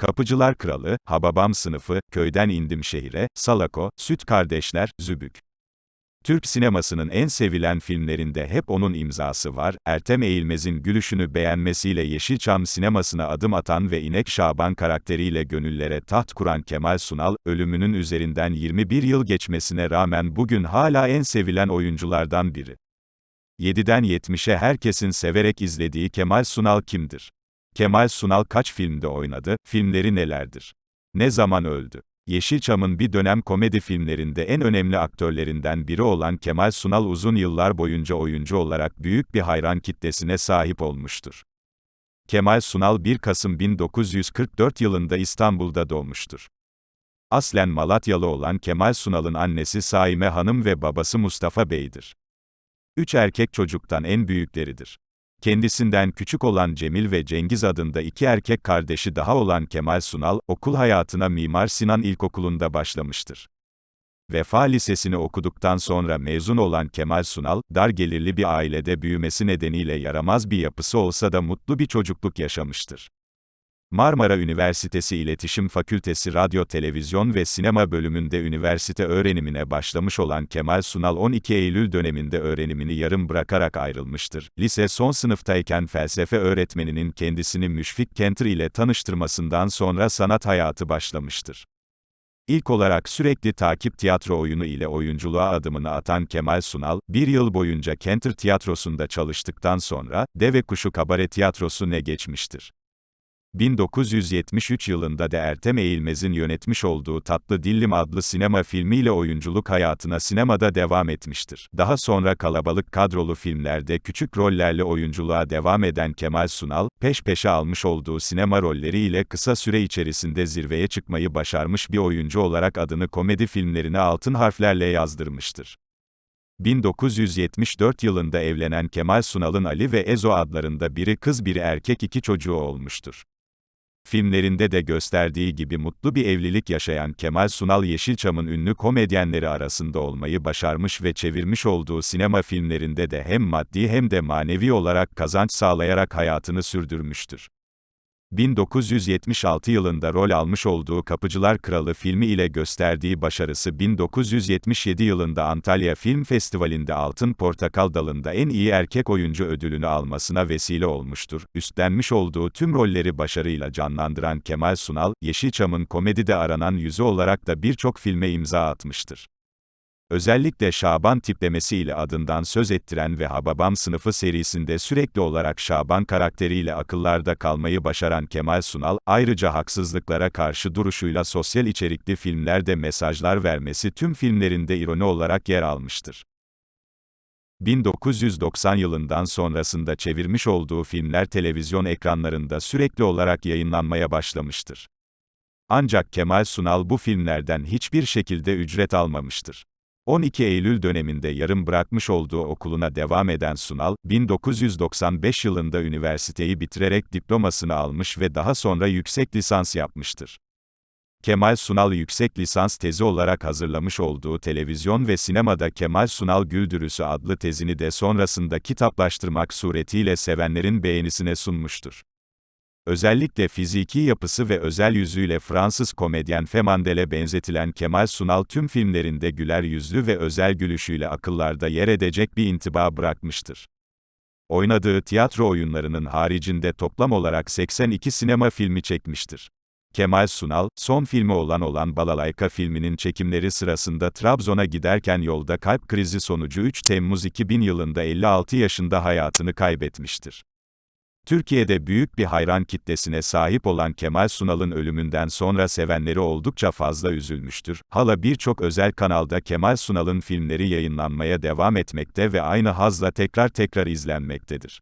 Kapıcılar Kralı, Hababam Sınıfı, Köyden indim Şehire, Salako, Süt Kardeşler, Zübük. Türk sinemasının en sevilen filmlerinde hep onun imzası var. Ertem Eğilmez'in gülüşünü beğenmesiyle Yeşilçam sinemasına adım atan ve İnek Şaban karakteriyle gönüllere taht kuran Kemal Sunal, ölümünün üzerinden 21 yıl geçmesine rağmen bugün hala en sevilen oyunculardan biri. 7'den 70'e herkesin severek izlediği Kemal Sunal kimdir? Kemal Sunal kaç filmde oynadı, filmleri nelerdir? Ne zaman öldü? Yeşilçam'ın bir dönem komedi filmlerinde en önemli aktörlerinden biri olan Kemal Sunal uzun yıllar boyunca oyuncu olarak büyük bir hayran kitlesine sahip olmuştur. Kemal Sunal 1 Kasım 1944 yılında İstanbul'da doğmuştur. Aslen Malatyalı olan Kemal Sunal'ın annesi Saime Hanım ve babası Mustafa Bey'dir. Üç erkek çocuktan en büyükleridir. Kendisinden küçük olan Cemil ve Cengiz adında iki erkek kardeşi daha olan Kemal Sunal, okul hayatına Mimar Sinan İlkokulu'nda başlamıştır. Vefa Lisesi'ni okuduktan sonra mezun olan Kemal Sunal, dar gelirli bir ailede büyümesi nedeniyle yaramaz bir yapısı olsa da mutlu bir çocukluk yaşamıştır. Marmara Üniversitesi İletişim Fakültesi Radyo Televizyon ve Sinema bölümünde üniversite öğrenimine başlamış olan Kemal Sunal 12 Eylül döneminde öğrenimini yarım bırakarak ayrılmıştır. Lise son sınıftayken felsefe öğretmeninin kendisini Müşfik Kenter ile tanıştırmasından sonra sanat hayatı başlamıştır. İlk olarak sürekli takip tiyatro oyunu ile oyunculuğa adımını atan Kemal Sunal, bir yıl boyunca Kenter Tiyatrosu'nda çalıştıktan sonra, Deve Kuşu Kabare Tiyatrosu'ne geçmiştir. 1973 yılında da Ertem Eğilmez'in yönetmiş olduğu Tatlı Dillim adlı sinema filmiyle oyunculuk hayatına sinemada devam etmiştir. Daha sonra kalabalık kadrolu filmlerde küçük rollerle oyunculuğa devam eden Kemal Sunal, peş peşe almış olduğu sinema rolleriyle kısa süre içerisinde zirveye çıkmayı başarmış bir oyuncu olarak adını komedi filmlerine altın harflerle yazdırmıştır. 1974 yılında evlenen Kemal Sunal'ın Ali ve Ezo adlarında biri kız biri erkek iki çocuğu olmuştur. Filmlerinde de gösterdiği gibi mutlu bir evlilik yaşayan Kemal Sunal Yeşilçam'ın ünlü komedyenleri arasında olmayı başarmış ve çevirmiş olduğu sinema filmlerinde de hem maddi hem de manevi olarak kazanç sağlayarak hayatını sürdürmüştür. 1976 yılında rol almış olduğu Kapıcılar Kralı filmi ile gösterdiği başarısı 1977 yılında Antalya Film Festivali'nde Altın Portakal dalında en iyi erkek oyuncu ödülünü almasına vesile olmuştur. Üstlenmiş olduğu tüm rolleri başarıyla canlandıran Kemal Sunal, Yeşilçam'ın komedide aranan yüzü olarak da birçok filme imza atmıştır. Özellikle Şaban tiplemesiyle adından söz ettiren ve Hababam sınıfı serisinde sürekli olarak Şaban karakteriyle akıllarda kalmayı başaran Kemal Sunal, ayrıca haksızlıklara karşı duruşuyla sosyal içerikli filmlerde mesajlar vermesi tüm filmlerinde ironi olarak yer almıştır. 1990 yılından sonrasında çevirmiş olduğu filmler televizyon ekranlarında sürekli olarak yayınlanmaya başlamıştır. Ancak Kemal Sunal bu filmlerden hiçbir şekilde ücret almamıştır. 12 Eylül döneminde yarım bırakmış olduğu okuluna devam eden Sunal, 1995 yılında üniversiteyi bitirerek diplomasını almış ve daha sonra yüksek lisans yapmıştır. Kemal Sunal yüksek lisans tezi olarak hazırlamış olduğu televizyon ve sinemada Kemal Sunal Güldürüsü adlı tezini de sonrasında kitaplaştırmak suretiyle sevenlerin beğenisine sunmuştur. Özellikle fiziki yapısı ve özel yüzüyle Fransız komedyen Femandel'e benzetilen Kemal Sunal tüm filmlerinde güler yüzlü ve özel gülüşüyle akıllarda yer edecek bir intiba bırakmıştır. Oynadığı tiyatro oyunlarının haricinde toplam olarak 82 sinema filmi çekmiştir. Kemal Sunal, son filmi olan olan Balalayka filminin çekimleri sırasında Trabzon'a giderken yolda kalp krizi sonucu 3 Temmuz 2000 yılında 56 yaşında hayatını kaybetmiştir. Türkiye'de büyük bir hayran kitlesine sahip olan Kemal Sunal'ın ölümünden sonra sevenleri oldukça fazla üzülmüştür. Hala birçok özel kanalda Kemal Sunal'ın filmleri yayınlanmaya devam etmekte ve aynı hazla tekrar tekrar izlenmektedir.